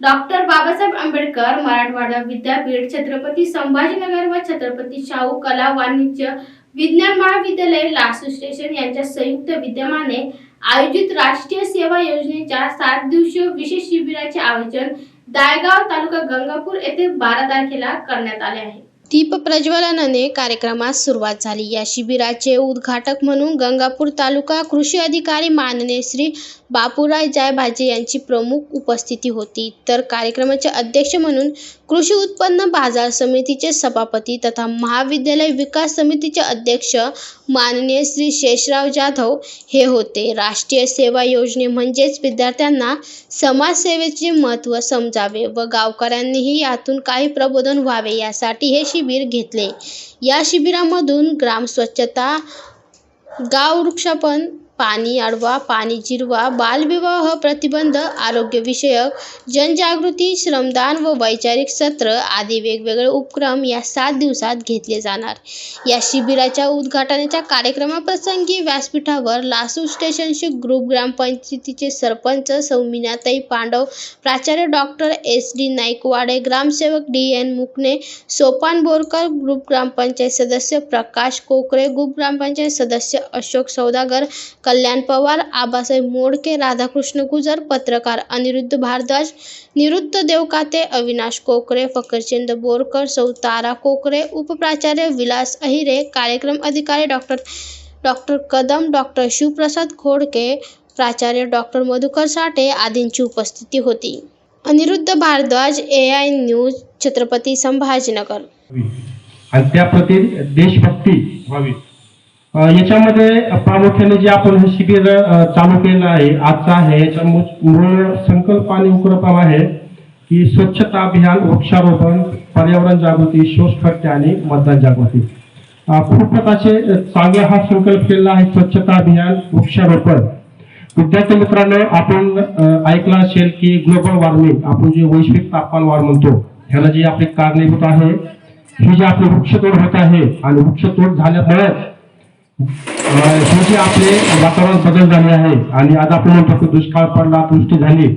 Doctor Babasaheb Ambedkar Marathwada विद्यापीठ छत्रपती संभाजीनगर व छत्रपती शाहू कला वाणिज्य विज्ञान महाविद्यालय लासू स्टेशन यांच्या संयुक्त विद्यमाने आयोजित राष्ट्रीय सेवा योजनेच्या सात दिवसीय विशेष शिबिराचे आयोजन दायगाव तालुका गंगापूर येथे बारा तारखेला करण्यात आले आहे. दीप प्रज्वलनाने कार्यक्रमास सुरुवात झाली. या शिबिराचे उद्घाटक म्हणून गंगापूर तालुका कृषी अधिकारी माननीय श्री बापूराय जायभाजे यांची प्रमुख उपस्थिती होती. तर कार्यक्रमाचे अध्यक्ष म्हणून कृषी उत्पन्न बाजार समितीचे सभापती तथा महाविद्यालय विकास समितीचे अध्यक्ष माननीय श्री शेषराव जाधव हे होते. राष्ट्रीय सेवा योजने म्हणजेच विद्यार्थ्यांना समाजसेवेचे महत्त्व समजावे व गावकऱ्यांनीही यातून काही प्रबोधन व्हावे यासाठी हे शिबिर घेतले. या शिबिरामधून ग्राम स्वच्छता गाव वृक्षापन पाणी अडवा पाणी जिरवा बालविवाह प्रतिबंध आरोग्यविषयक जनजागृती श्रमदान व वैचारिक सत्र आदी वेगवेगळे उपक्रम या सात दिवसात घेतले जाणार. या शिबिराच्या उद्घाटनाच्या कार्यक्रमाप्रसंगी व्यासपीठावर लासू स्टेशनचे ग्रुप ग्रामपंचायतीचे सरपंच सौमिनाताई पांडव प्राचार्य डॉक्टर एस डी नाईकवाडे ग्रामसेवक D N Mukane Sopan Borkar group ग्रामपंचायत सदस्य प्रकाश कोकरे ग्रुप ग्रामपंचायत सदस्य अशोक सौदागर कल्याण पवार आबासाहेब मोडके राधाकृष्ण गुजर पत्रकार अनिरुद्ध भारद्वाज निरुद्ध देवकाते अविनाश कोकरे फकरचंद बोरकर सौ तारा कोकरे उपप्राचार्य विलास अहिरे कार्यक्रम अधिकारी doctor doctor Kadam doctor Shivprasad Khodke प्राचार्य डॉक्टर मधुकर साठे आदींची उपस्थिती होती. Aniruddha Bharadwaj A I news Chhatrapati Sambhajinagar. आणि त्या प्रति देशभक्ती व्हावी याच्यामध्ये प्रामुख्याने जे आपण हे शिबिर चालू केलं आहे आजचं आहे याच्या मूळ संकल्प आणि उपक्रम आहे की स्वच्छता अभियान वृक्षारोपण पर्यावरण जागृती शोष आणि मतदान जागृती. खूप प्रकारचे चांगला हा संकल्प केलेला आहे स्वच्छता अभियान वृक्षारोपण. विद्यार्थी मित्रांनो आपण ऐकलं असेल की ग्लोबल वॉर्मिंग आपण जे वैश्विक तापमान वाढ म्हणतो ह्याला जे आपले कारणीभूत आहे ही जी आपली वृक्षतोड होत आहे आणि वृक्षतोड झाल्यामुळे शेवटी आपले वातावरण बदल झाले आहे आणि आज आपण म्हणतो की दुष्काळ पडला अतिवृष्टी झाली.